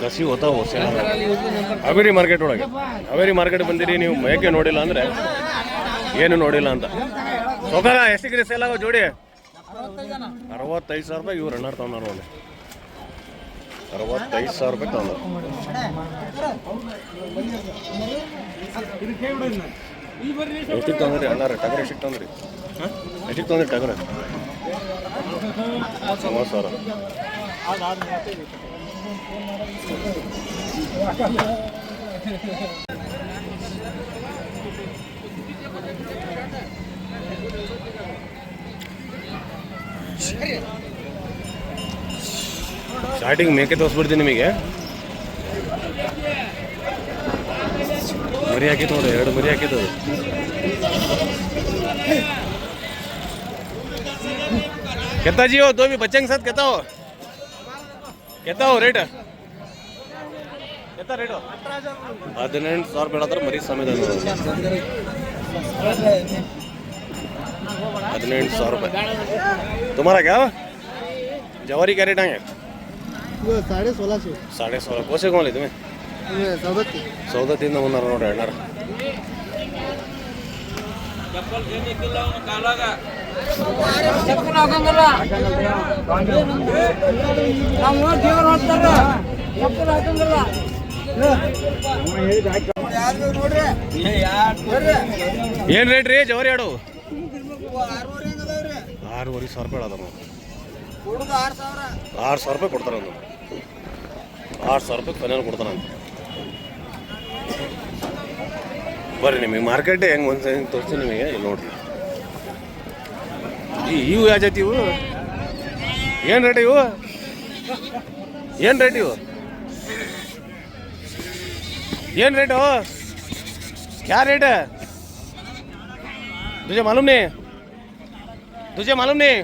ಕಸಿ ಹೋತಾವ ಹಾವೇರಿ ಮಾರ್ಕೆಟ್ ಒಳಗೆ. ಹಾವೇರಿ ಮಾರ್ಕೆಟ್ ಬಂದಿರಿ, ನೀವು ಮೇಕೆ ನೋಡಿಲ್ಲ ಅಂದ್ರೆ ಏನು ನೋಡಿಲ್ಲ ಅಂತ. ಸೊಕಾರ ಎಷ್ಟಿಗೆ ಸೇಲ್ ಆಗೋ ಜೋಡಿ? ಅರವತ್ತೈದು ಸಾವಿರ ರೂಪಾಯಿ ಇವ್ರು ಅಣ್ಣಾರ್ ತಗೊಂಡಾರ ನೋಡಿ. ಅರವತ್ತೈದು ಸಾವಿರ ರೂಪಾಯಿ ತಗೊಂಡ್ರು. ಎಷ್ಟಿಗೆ ತಗೊಂಡ್ರಿ ಅಣ್ಣಾರ? ಟಗರ್ ಎಷ್ಟಿಗೆ ತಗೊಂಡ್ರಿ? ಎಷ್ಟಿಗೆ ತೊಂದ್ರಿ ಟಗರ್? ಸಾವಿರ. ಸ್ಟಾರ್ಟಿಂಗ್ ಮೇಕೆ ತೋರಿಸ್ಬಿಡ್ತೀನಿ ನಿಮಗೆ ಮರಿ ಹಾಕಿತ್ತು ನೋಡಿ ಎರಡು ಮರಿ ಹಾಕಿತ್ತು ಅದು. कितना जी हो दो भी बच्चे के साथ कितना हो ಎತ್ತಾವ ರೇಟ್ ಎತ್ತ ರೇಟು ಹದಿನೆಂಟು ಸಾವಿರ ಬೇಡಾದ್ರೆ ಮರಿ ಸಮೇತ ಹದಿನೆಂಟು ಸಾವಿರ ರೂಪಾಯಿ. ತುಮಾರಾಗ ಜವಾರಿ ಕ್ಯಾರೆಟ್ ಹಂಗೆ? ಸಾಡೆ ಸೋಲ ಸಾಡೆ ಸೋಲ ಕೋಸೆ ಗೋಲ್ ತುಮೇ ಸೌದತ್ತಿ. ಸೌದತ್ತಿಯಿಂದ ಮುನ್ನಾರ ನೋಡ್ರಿ ಅಣ್ಣಾರ. ಚಪ್ಪಲ್ ಹಾಕಂಗಿಲ್ಲ ನಮ್ಮ ಜೀವನ ಹೊಡ್ತಾರ ಚಪ್ಪಲ್ ಹಾಕಂಗಿಲ್ಲ ಏನು ರೇಟ್ ರೀ ಜವರಿ ಎರಡು ಆರೂವರೆ ಸಾವಿರ ರೂಪಾಯಿ ಅದಾವ ಆರು ಸಾವಿರ. ರೂಪಾಯಿ ಕೊಡ್ತಾರ ಆರು ಸಾವಿರ ರೂಪಾಯಿ ಫೈನಲ್ ಅಂತ ಬರ್ರಿ ನಿಮಗೆ ಮಾರ್ಕೆಟ್ ಹೆಂಗೆ ಒಂದು ಹೆಂಗೆ ತೋರಿಸ್ತೀನಿ ನಿಮಗೆ ಇಲ್ಲಿ ನೋಡ್ರಿ ಈ ಇವು ಯಾವ ಜಾತಿ ಇವು ಏನು ರೇಟ್ ಇವು ಏನು ರೇಟ್ ಇವು ಏನು ರೇಟು क्या रेट है तुझे मालूम नहीं तुझे मालूम नहीं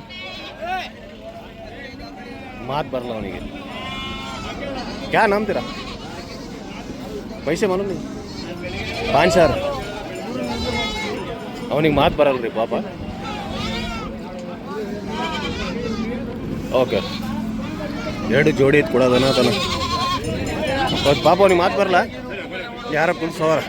मात भरला ಅವನಿಗೆ क्या नाम तेरा पैसे मालूम नहीं पाँच ಸಾವಿರ ಅವನಿಗೆ ಮಾತು ಬರಲ್ರಿ ಪಾಪ. ಓಕೆ ಎರಡು ಜೋಡಿ ಇತ್ತು ಕೊಡೋದನ ತನ ಪಾಪ ಅವನಿಗೆ ಮಾತು ಬರಲ್ಲ. ಯಾರ ಕುಲ್ಸವರ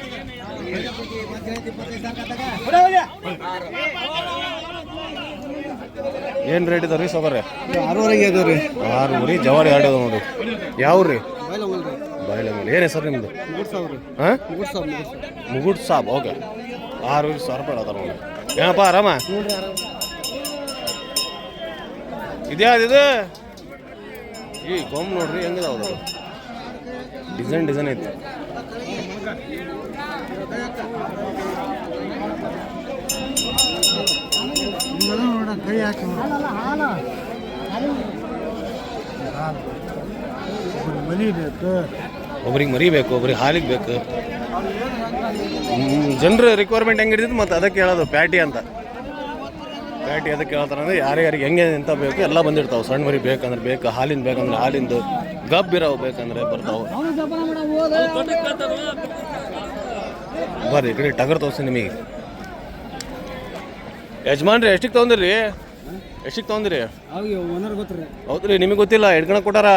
ಏನು ರೇಟ್ ಇದಾವ್ರಿ ರೀ ಸೌಕರ್ಯ? ಆರೂವರೆಗೆ ಇದಾವ್ರಿ ರೀ. ಆರು ಜವಾರಿ ಆಡೋದು ನೋಡಿ ಯಾವ ರೀ ಬೈಲಂಗಲ್ ರೀ. ಬಾಯಿಲಂಗಲ್ ಏನು ಹೆಸರು ನಿಮ್ಮದು ಮುಗುಡ್ ಹಾಂ? ಮುಗುಟ್ ಸಾಬ್ ಓಕೆ ಆರು ಸಾವಿರ ರೂಪಾಯಿ ಅದಾರ ನೋಡಿ ಏನಪ್ಪ, ಆರಾಮ? ಇದ್ಯಾವ್ದು ಇದು ಈ ಗೊಂಬ್ ನೋಡ್ರಿ ಹೆಂಗಿದಾವ ಡಿಸೈನ್ ಡಿಸೈನ್ ಐತಿ. ಕೈ ಹಾಕಿ ಒಬ್ರಿಗೆ ಮರಿಬೇಕು, ಒಬ್ರಿಗೆ ಹಾಲಿಗೆ ಬೇಕು. ಜನರ ರಿಕ್ವೈರ್ಮೆಂಟ್ ಹೆಂಗೆ ಹಿಡಿದಿದ್ದು ಮತ್ತು ಅದಕ್ಕೆ ಹೇಳೋದು ಪ್ಯಾಟಿ ಅಂತ. ಪ್ಯಾಟಿ ಅದಕ್ಕೆ ಹೇಳ್ತಾರೆ ಅಂದರೆ ಯಾರ್ಯಾರಿಗೆ ಹೆಂಗೆ ಎಂತ ಬೇಕು ಎಲ್ಲ ಬಂದಿರ್ತಾವೆ. ಸಣ್ಣ ಮರಿ ಬೇಕಂದ್ರೆ ಬೇಕು ಹಾಲಿನ ಬೇಕಂದ್ರೆ ಹಾಲಿಂದು ಗಬ್ ಇರೋವು ಬೇಕಂದ್ರೆ ಬರ್ತಾವೆ. ಬರ್ರಿ ಈ ಕಡೆ ಟಗರ್ ತೋರಿಸಿ ನಿಮಗೆ. ಯಜಮಾನ್ರಿ ಎಷ್ಟಿಗೆ ತೊಗೊಂದಿರಿ ಎಷ್ಟಿಗೆ ತೊಗೊಂದಿರಿ ಹೌದು ರೀ ನಿಮಗೆ ಗೊತ್ತಿಲ್ಲ ಹಿಡ್ಕೊಳಕ್ ಕೊಟ್ಟಾರ?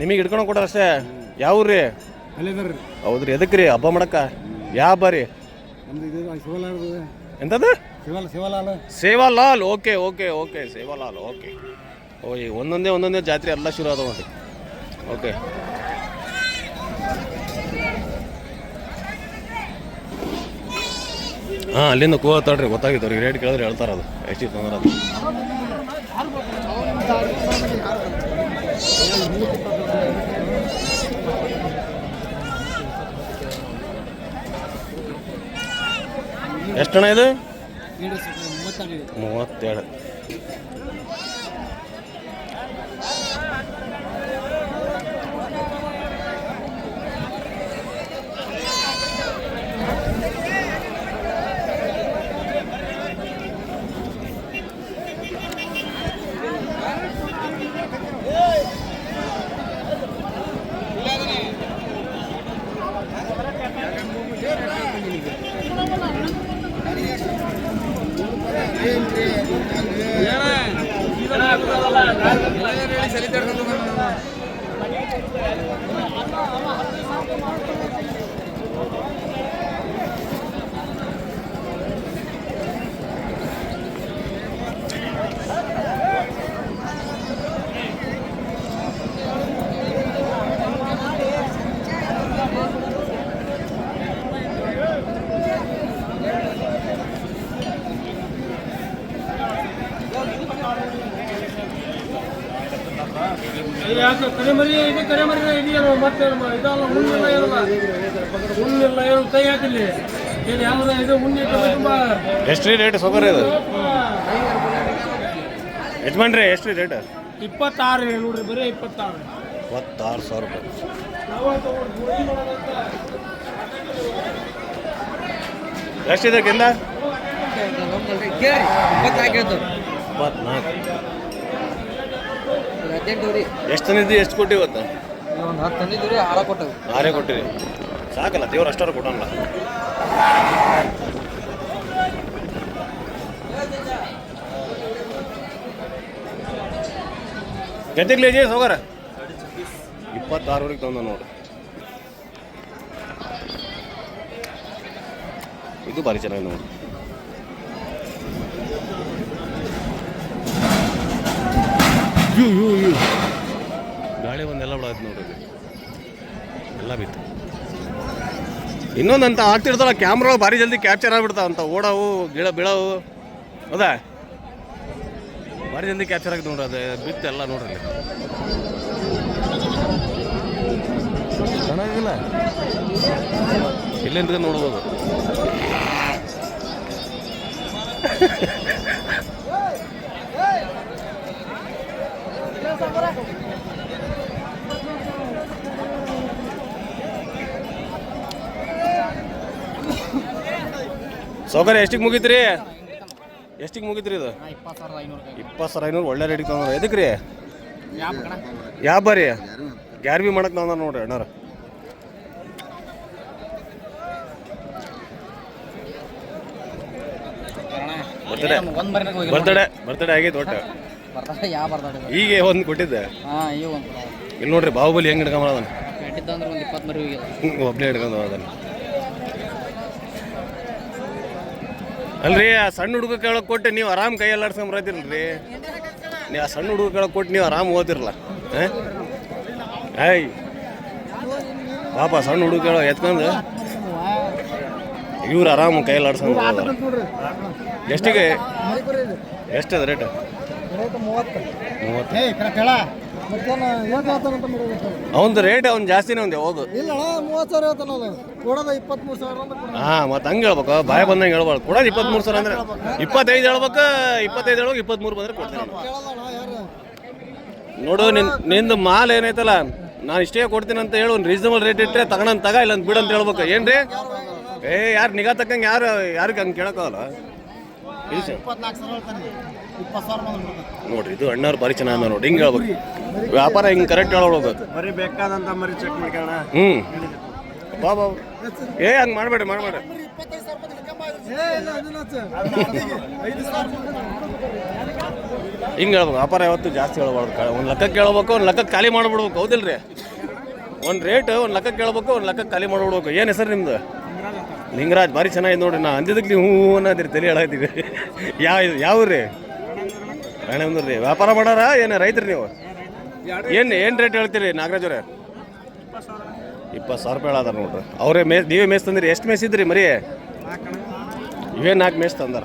ನಿಮಗೆ ಹಿಡ್ಕೊಳಕ್ ಕೊಟ್ಟಾರ ಅಷ್ಟೇ. ಯಾವ ರೀ ಹೌದ್ರಿ ಎದಕ್ಕೆ ರೀ ಹಬ್ಬ ಮಾಡಕ್ಕ? ಯಾವ ಬರಿ? ರೀ ನಮ್ದು ಇದು ಶಿವಲಾಲ್ ಎಂತದು civil Shivalal. Sevalal okay okay okay Sevalal okay. ಓ ಈ ಒಂದೊಂದೇ ಒಂದೊಂದೇ ಜಾತ್ರೆ ಎಲ್ಲ ಶುರು ಆದವು ಓಕೆ. ಹಾಂ ಅಲ್ಲಿಂದ ಕೂತಾಡ್ರಿ ಗೊತ್ತಾಗಿತ್ತು ಅವ್ರಿಗೆ. ರೇಟ್ ಕೇಳಿದ್ರೆ ಹೇಳ್ತಾರ ಅದು ಎಷ್ಟಿತ್ತು ತೊಂದ್ರೆ ಅದು. ಎಷ್ಟಣ ಇದು? ಮೂವತ್ತಾಗಿದೆ ಕರೆಮರಿ ಇದೆ ಇದೆಯಲ್ಲ ಮತ್ತೆ ಇದಲ್ಲ ಹುಣ್ಣಿಲ್ಲ ಏನಲ್ಲ ಹುಣ್ಣಿಲ್ಲ ಏನು ಕೈ ಹಾಕಿಲ್ಲ. ಏನು ಯಾವ್ದು ಇದು ಹುಣ್ಣಿ ತುಂಬ ಎಷ್ಟು ರೀ ರೇಟ್ ಸೊಗರ ಇದು? ಯಜಮಾನ್ರಿ ಎಷ್ಟು ರೀ ರೇಟ್? ಇಪ್ಪತ್ತಾರು ಇದೆ ನೋಡ್ರಿ ಬರೀ ಇಪ್ಪತ್ತಾರು. ಇಪ್ಪತ್ತಾರು ಸಾವಿರ ರೂಪಾಯಿ. ಎಷ್ಟಿದೆ ಕೆಂದ? ಇಪ್ಪತ್ನಾಲ್ಕು ಹೇಳ್ತು ಇಪ್ಪತ್ನಾಲ್ಕು ಹದಿನೆಂಟು ರೀ ಎಷ್ಟು ತಂದಿದ್ದು ಎಷ್ಟು ಕೊಟ್ಟಿ ಇವತ್ತು? ಒಂದು ಹತ್ತು ತಂದಿದ್ದು ರೀ ಆರ ಕೊಟ್ಟವು. ಆರೇ ಕೊಟ್ಟಿರಿ. ಸಾಕಲ್ಲ ದೇವ್ರು ಅಷ್ಟಾರು ಕೊಟ್ಟಲ್ಲ ಗೆದ್ದಗ್ಲಿ ಜಿ ಸೋಗಾರ? ಇಪ್ಪತ್ತಾರವರೆಗೆ ತಂದ ನೋಡು. ಇದು ಭಾರಿ ಚೆನ್ನಾಗಿ ನೋಡಿ. ಯು ಅಯ್ಯೋ ಅಯ್ಯೋ. ಗಾಳಿ ಒಂದೆಲ್ಲ ಬಿಡಾಯ್ತು ನೋಡ್ರಿ. ಎಲ್ಲ ಬಿತ್ತು. ಇನ್ನೊಂದಂತ ಆಗ್ತಿರ್ತಾವ ಕ್ಯಾಮ್ರಾ ಭಾರಿ ಜಲ್ದಿ ಕ್ಯಾಪ್ಚರ್ ಆಗ್ಬಿಡ್ತಾವ ಅಂತ. ಓಡವು ಗಿಡ ಬೀಳವು. ಹೌದಾ? ಭಾರಿ ಜಲ್ದಿ ಕ್ಯಾಪ್ಚರ್ ಆಗಿದೆ ನೋಡ್ರಿ ಅದು. ಬಿತ್ತು ಎಲ್ಲ ನೋಡ್ರಿ. ಚೆನ್ನಾಗಿಲ್ಲ? ಎಲ್ಲಿಂದ ನೋಡ್ಬೋದು. ಸೌಕರ್ಯ ಎಷ್ಟಿಗೆ ಮುಗಿತ್ರಿ? ಎಷ್ಟಿಗೆ ಮುಗಿತ್ರಿ ಇದು? ಇಪ್ಪತ್ತು ಸಾವಿರ ಐನೂರು ಒಳ್ಳೆ ರೇಟ್ ತಂದ್ರೆ ಎದಕ್ಕೆ ರೀ ಯಾವ ಬರೀ? ಗ್ಯಾರ್ಬಿ ಮಾಡಕ್ಕೆ ತಂದ ನೋಡ್ರಿ ಅಣ್ಣಾರ ಬರ್ತಡೆ ಬರ್ತಡೆ ಆಗೈತೆ ಒಟ್ಟು. ಯಾವ ಬರ್ತಾರೆ ಈಗ ಒಂದು ಕೊಟ್ಟಿದ್ದೆ. ಹಾಂ ಇವು ಒಂದು ಇಲ್ಲಿ ನೋಡ್ರಿ ಬಾಹುಬಲಿ ಹೆಂಗೆ ಹಿಡ್ಕೊಂಬ ಅದನ್ನ ಒಂದು ಇಪ್ಪತ್ತು ಮರಿ ಒಬ್ಬನೇ ಹಿಡ್ಕೊಂಡು ಅದನ್ನ ಅಲ್ರಿ ಆ ಸಣ್ಣ ಹುಡುಗ ಕೇಳಕ್ ಕೊಟ್ಟು ನೀವು ಆರಾಮ್ ಕೈ ಎಲ್ಲಾಡ್ಸ್ಕೊಂಡ್ ಬರತ್ತಿರಲ್ರಿ? ನೀವು ಆ ಸಣ್ಣ ಹುಡುಗ ಕೇಳಕ್ ಕೊಟ್ಟು ನೀವು ಆರಾಮ್ ಓದಿರಲ್ಲ ಏಯ್ ಪಾಪ ಸಣ್ಣ ಹುಡುಗ ಕೇಳೋ ಎತ್ಕೊಂಡು ಇವ್ರು ಆರಾಮ್ ಕೈಯಲ್ಲಿ ಆಡ್ಸ್ಕೊಂಡು ಎಷ್ಟಿಗೆ? ಎಷ್ಟದ ರೇಟ್ ಮೂವತ್ತು. ಮೂವತ್ತು. ಏಯ್ ಕೇಳ ಮತ್ತೇನು ಏನು ಹೇಳ್ತಾನಂತ ಮಾಡಿದ್ರು ಅವಂದು ರೇಟ್ ಅವ್ನು ಜಾಸ್ತಿನೇ ಒಂದು ಯಾವಾಗ ಇಲ್ಲ ಮೂವತ್ತು ಸಾವಿರ ಹೇಳ್ತಾನಲ್ಲ ಕೊಡೋದ ಇಪ್ಪತ್ತ್ಮೂರು ಸಾವಿರ ಅಂತ. ಹಾ ಮತ್ತೆ ಹಂಗೆ ಹೇಳ್ಬೇಕು. ಬಾಯ್ ಬಂದಂಗೆ ಹೇಳ್ಬಾರ್ದು. ಕೊಡೋದು ಇಪ್ಪತ್ಮೂರು ಸಾವಿರ ಅಂದ್ರೆ ಇಪ್ಪತ್ತೈದು ಹೇಳ್ಬೇಕು ಇಪ್ಪತ್ತೈದು ಹೇಳ್ಬೇಕು ಇಪ್ಪತ್ಮೂರು ಬಂದ್ರೆ ಕೊಡ್ತೀನಿ. ನಾನು. ಕೇಳಲ್ಲ ಯಾರು? ನೋಡು ನಿನ್ ನಿಂದು ಮಾಲ್ ಏನೈತಲ್ಲ ನಾನು ಇಷ್ಟೇ ಕೊಡ್ತೀನಿ ಅಂತ ಹೇಳು ಒಂದು ರೀಸನಬಲ್ ರೇಟ್ ಇಟ್ಟರೆ ತಗೊಂಡ್ ತಗ ಇಲ್ಲ ಅಂತ ಬಿಡು ಅಂತ ಹೇಳ್ಬೇಕು. ಏನ್ರಿ? ಏ ಯಾರು ನಿಗಾ ತಕ್ಕಂಗೆ ಯಾರು ಯಾರಿಗೆ ಹಂಗೆ ಕೇಳೋಕ್ಕಾಗಲ್ಲ ಇಪ್ಪತ್ನಾಲ್ಕು ಸಾವಿರ ಹೇಳ್ತಾನೆ. ನೋಡ್ರಿ ಇದು ಅಣ್ಣವ್ರು ಭಾರಿ ಚೆನ್ನಾಗಿ ನೋಡಿ ಹಿಂಗೆ ಹೇಳ್ಬೇಕು. ವ್ಯಾಪಾರ ಹಿಂಗೆ ಕರೆಕ್ಟ್ ಹೇಳ್ಬೇಕು. ಬರೀ ಬೇಕಾದಂತ ಮರಿ ಚೆಕ್ ಮಾಡ್ಕೊಳ್ಳೋಣ ಹ್ಞೂ ಬಾ ಬಾ. ಏ ಹಂಗೆ ಮಾಡಬೇಡಿ ಮಾಡಬೇಡಿ ಹಿಂಗೆ ಹೇಳ್ಬೇಕು ವ್ಯಾಪಾರ ಯಾವತ್ತು ಜಾಸ್ತಿ ಹೇಳ್ಬಾರ್ದು. ಒಂದು ಲೆಕ್ಕಕ್ಕೆ ಕೇಳ್ಬೇಕು ಒಂದು ಲೆಕ್ಕಕ್ಕೆ ಖಾಲಿ ಮಾಡ್ಬಿಡ್ಬೇಕು ಹೌದಿಲ್ರಿ? ಒಂದು ರೇಟ್ ಒಂದು ಲೆಕ್ಕಕ್ಕೆ ಕೇಳ್ಬೇಕು ಒಂದು ಲೆಕ್ಕಕ್ಕೆ ಖಾಲಿ ಮಾಡ್ಬಿಡ್ಬೇಕು. ಏನು ಹೆಸರು ನಿಮ್ದು? ಲಿಂಗರಾಜ್ ಭಾರಿ ಚೆನ್ನಾಗಿದೆ ನೋಡ್ರಿ ನಾ ಅಂದಿದ್ದಕ್ಕೆ ನೀವು ಹ್ಞೂ ಅನ್ನೋದಿರಿ ತಲೆ ಹೇಳಾಯ್ತೀವಿ ಯಾವ ಯಾವ ರೀ? ರಾಣೇಬೆಂದೂರು ರೀ ವ್ಯಾಪಾರ ಮಾಡಾರ ಏನು ರೈತ್ರಿ ನೀವು? ಏನು ಏನು ರೇಟ್ ಹೇಳ್ತೀರಿ ನಾಗರಾಜವ್ರೆ ಇಪ್ಪತ್ತು ಸಾವಿರ ರೂಪಾಯಿ ಹೇಳಾದಾರ ನೋಡ್ರಿ. ಅವರೇ ಮೇ, ನೀವೇ ಮೇಸ್ ತಂದಿರಿ, ಎಷ್ಟು ಮೇಸಿದ್ರಿ ಮರಿ? ಇವೇ ನಾಲ್ಕು ಮೇಸ್ ತಂದಾರ.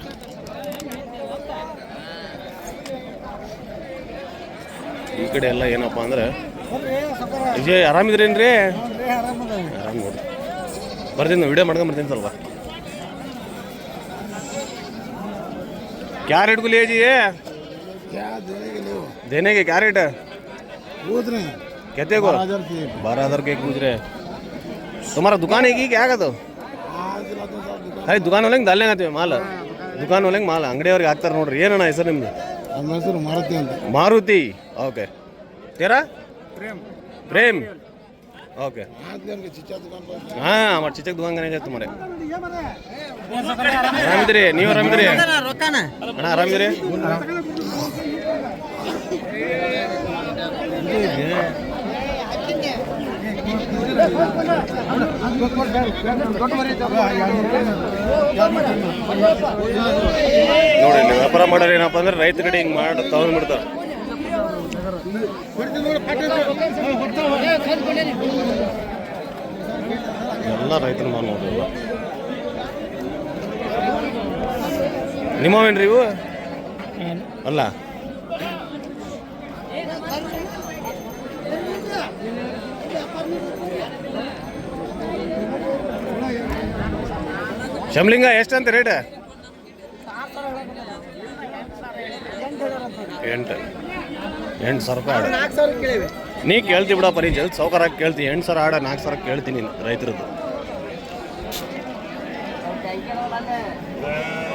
ಈ ಕಡೆ ಎಲ್ಲ ಏನಪ್ಪ ಅಂದ್ರೆ, ವಿಜಯ್ ಆರಾಮಿದ್ರೇನ್ರಿ ಆರಾಮ್ ನೋಡ್ರಿ. ಬರ್ತೀನಿ ವಿಡಿಯೋ ಮಾಡ್ಕೊಂಡು ಬರ್ತೀನಿ ಸ್ವಲ್ಪ. ಕ್ಯಾರೆಟ್ಗುಲಿ ಏಜಿ देने के क्या रेट है ಹೋದ್ರೆ कहते को बारह हजार के एक पूछ रहे हैं। तुम्हारा दुकान है कि क्या का तो खाली दुकान वाले डालने आते ಮಾಲ್ ದುಕಾನ್ ಒಳಗೆ ಮಾಲ್ ಅಂಗಡಿಯವ್ರಿಗೆ ಹಾಕ್ತಾರೆ ನೋಡ್ರಿ ಏನಣ್ಣ ಹೆಸರು ನಿಮ್ದು ನಮ್ಮ ಹೆಸರು ಮಾರುತಿ ಅಂತ ಮಾರುತಿ ಓಕೆ ತೇರಾ प्रेम ओके हाँ हमारे चिचक दुकान का नहीं जाते तुम्हारे ಆರಾಮಿದ್ರಿ ನೀವು ಆರಾಮಿದ್ರಿ ಅಣ್ಣ ಆರಾಮಿದ್ರಿ ನೋಡಿ ನೀವು ವ್ಯಾಪಾರ ಮಾಡೋರು ಏನಪ್ಪ ಅಂದ್ರೆ ರೈತ ಕಡೆ ಹಿಂಗೆ ಮಾಡಿ ತಗೊಂಡ್ಬಿಡ್ತಾರೆ ಎಲ್ಲ ರೈತರ ಮಾಲ್ ನೋಡ್ರಿ ಇವು. ನಿಮ್ಮವೇನ್ರಿ ಇವು? ಅಲ್ಲ? ಶಮ್ಲಿಂಗ ಅಂತ ರೇಟ್ ಎಂಟು. ಎಂಟು ಸಾವಿರ ರೂಪಾಯಿ ನೀ ಕೇಳ್ತಿ ಬಿಡಪ್ಪ ನೀ ಜಲ್ದಿ ಸೌಕರ್ಯ ಕೇಳ್ತಿ. ಎಂಟು ಸಾವಿರ ಆಡ ನಾಲ್ಕು ಸಾವಿರ ಕೇಳ್ತೀನಿ ರೈತರದ್ದು.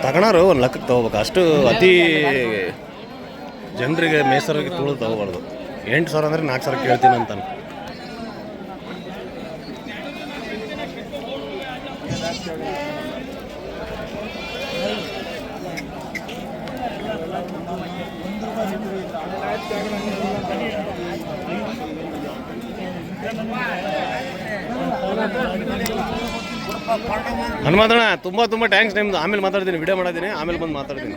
ತಗೊಳಾರು ಒಂದು ಲಕ್ಕಕ್ಕೆ ತಗೋಬೇಕು. ಅಷ್ಟು ಅತಿ ಜನರಿಗೆ ಮೇಸರಿಗೆ ತುಳಿದು ತಗೋಬಾರ್ದು. ಎಂಟು ಸಾವಿರ ಅಂದರೆ ನಾಲ್ಕು ಸಾವಿರ ಕೇಳ್ತೀನಿ ಅಂತಾನೆ. ಹನುಮಂತಣ್ಣ, ತುಂಬ ತುಂಬ ಟ್ಯಾಂಕ್ಸ್ ನಿಮ್ದು. ಆಮೇಲೆ ಮಾತಾಡ್ತೀನಿ ವಿಡಿಯೋ ಮಾಡಿದ್ದೀನಿ ಆಮೇಲೆ ಬಂದು ಮಾತಾಡ್ತೀನಿ.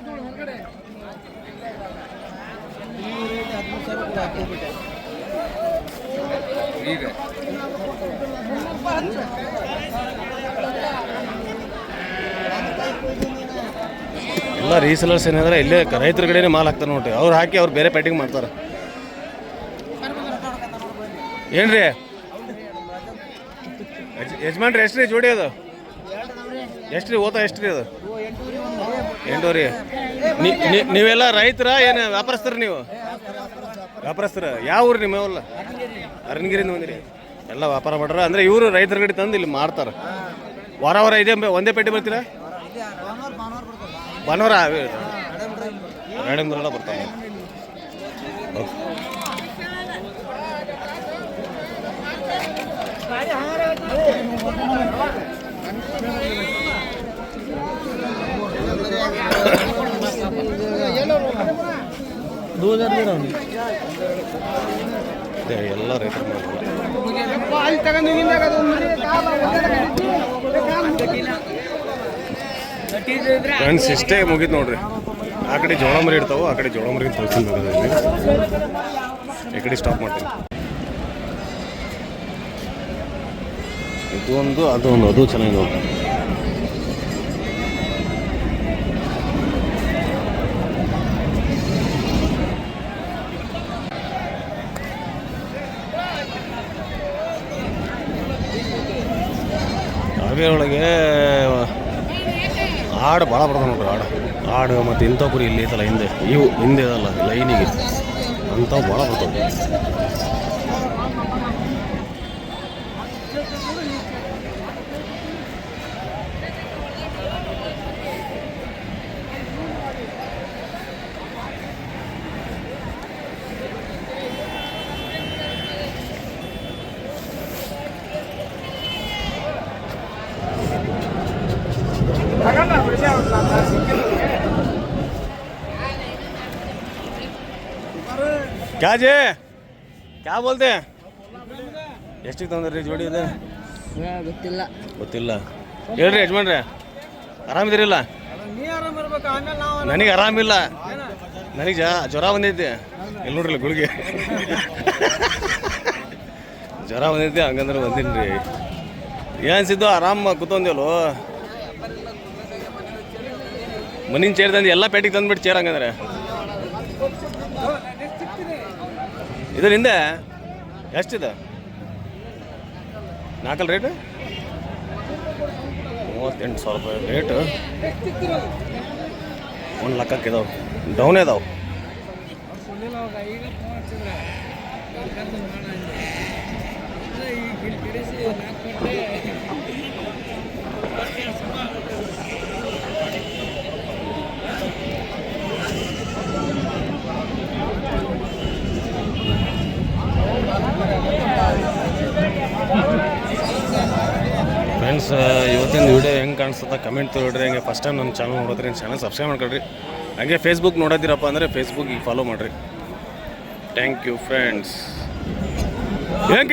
ಎಲ್ಲ ರೀಸೇಲರ್ಸ್ ಏನಂದ್ರೆ ಇಲ್ಲೇ ರೈತರ ಕಡೆನೇ ಮಾಲ್ ಹಾಕ್ತಾರೆ ನೋಡ್ರಿ. ಅವ್ರು ಹಾಕಿ ಅವ್ರು ಬೇರೆ ಪ್ಯಾಟಿಂಗ್ ಮಾಡ್ತಾರೆ. ಏನ್ರಿ? ಯಜಮಾನ್ರಿ ಎಷ್ಟು ರೀ ಜೋಡಿ ಅದು? ಎಷ್ಟು ರೀ ಓತ ಎಷ್ಟು ರೀ ಅದು ಎಂಟೂರಿ ನೀವೆಲ್ಲ ರೈತರ ಏನು ವ್ಯಾಪಾರಸ್ಥರ ನೀವು? ವ್ಯಾಪಾರಸ್ಥರ? ಯಾವ ಊರು ನಿಮ್ಮವಲ್ಲ ಅರಣ್ಗಿರಿಂದ ಬಂದಿರಿ. ಎಲ್ಲ ವ್ಯಾಪಾರ ಮಾಡ್ರ. ಅಂದ್ರೆ ಇವರು ರೈತರ ಕಡೆ ತಂದು ಇಲ್ಲಿ ಮಾರ್ತಾರೆ. ವಾರ ವಾರ ಇದೆ ಒಂದೇ ಪೇಟೆ ಬರ್ತೀರಾ? ಭಾನುವಾರ. ಬರ್ತಾರೆ. ಎಲ್ಲ ರೈತರು ಫ್ರೆಂಡ್ಸ್ ಇಷ್ಟೇ ಮುಗೀತು ನೋಡ್ರಿ. ಆ ಕಡೆ ಜೋಳ ಮರಿ ಇರ್ತಾವೆ, ಆ ಕಡೆ ಜೋಳ ಮರಿ ಈ ಕಡೆ ಸ್ಟಾಪ್ ಮಾಡ್ತೀನಿ. ಇದು ಒಂದು ಅದು ಒಂದು ಅದು ಚೆನ್ನಾಗಿ ಒಳಗೆ ಹಾಡು ಭಾಳ ಬರ್ತಾವೆ ನೋಡ್ರಿ ಹಾಡು. ಹಾಡು ಮತ್ತು ಇಂಥ ಕುರಿ ಇಲ್ಲಿ ಐತಲ್ಲ ಹಿಂದೆ. ಇವು ಹಿಂದೆ ಅದಲ್ಲ, ಲೈನಿಗೆ. ಅಂಥವು ಭಾಳ ಬರ್ತಾವೆ. ಕ್ಯಾ ಕ್ಯಾಬ್ ಕ್ಯಾ ಬೋಲ್ತೆ? ಎಷ್ಟಿಗೆ ತಂದ್ರಿ ಜೋಡಿ ಇದೆ? ಗೊತ್ತಿಲ್ಲ. ಗೊತ್ತಿಲ್ಲ. ಹೇಳ್ರಿ ಯಜಮಾನ್ರೆ ಆರಾಮಿದ್ದೀರಿಲ್ಲ ನನಗೆ ಆರಾಮಿಲ್ಲ. ನನಗೆ ಜ ಜ್ವರ ಬಂದೈತಿ. ಇಲ್ಲಿ ನೋಡ್ರಿ ಗುಳಿಗೆ. ಜ್ವರ ಬಂದೈತಿ ಹಂಗಂದ್ರೆ ಬಂದೀನಿ ರೀ ಏನು ಸಿದ್ದು ಆರಾಮ ಕೂತೊಂದೇವಲ್ಲ ಮನಿನ ಚೇರ್ ತಂದು ಎಲ್ಲ ಪೇಟಿಗೆ ತಂದ್ಬಿಟ್ಟು ಚೇರ್ ಹಂಗಂದ್ರೆ. ಇದ್ರ ಹಿಂದೆ ಎಷ್ಟಿದೆ? ನಾಲ್ಕಲ್ ರೇಟ್ ಮೂವತ್ತೆಂಟು ಸಾವಿರ ರೂಪಾಯಿ ರೇಟ್ ಒಂದು ಲಕ್ಕಕ್ಕೆ ಇದಾವೆ. ಡೌನ್ ಇದಾವೆ. ಫ್ರೆಂಡ್ಸ್ ಕಾಣಿಸ್ತದ ಕಮೆಂಟ್ ತೊಗೊಳ್ರಿ, ಹಂಗೆ ಫಸ್ಟ್ ಟೈಮ್ ನಮ್ಮ ಚಾನಲ್ ನೋಡೋದ್ರಿ ಚಾನಲ್ ಸಬ್ಸ್ಕ್ರೈಬ್ ಮಾಡ್ಕೊಳ್ರಿ. ಹಾಗೆ ಫೇಸ್ಬುಕ್ ನೋಡೋದಿರಪ್ಪ ಅಂದರೆ ಫೇಸ್ಬುಕ್ಕಿಗೆ ಫಾಲೋ ಮಾಡಿರಿ. ಥ್ಯಾಂಕ್ ಯು ಫ್ರೆಂಡ್ಸ್ ಏನು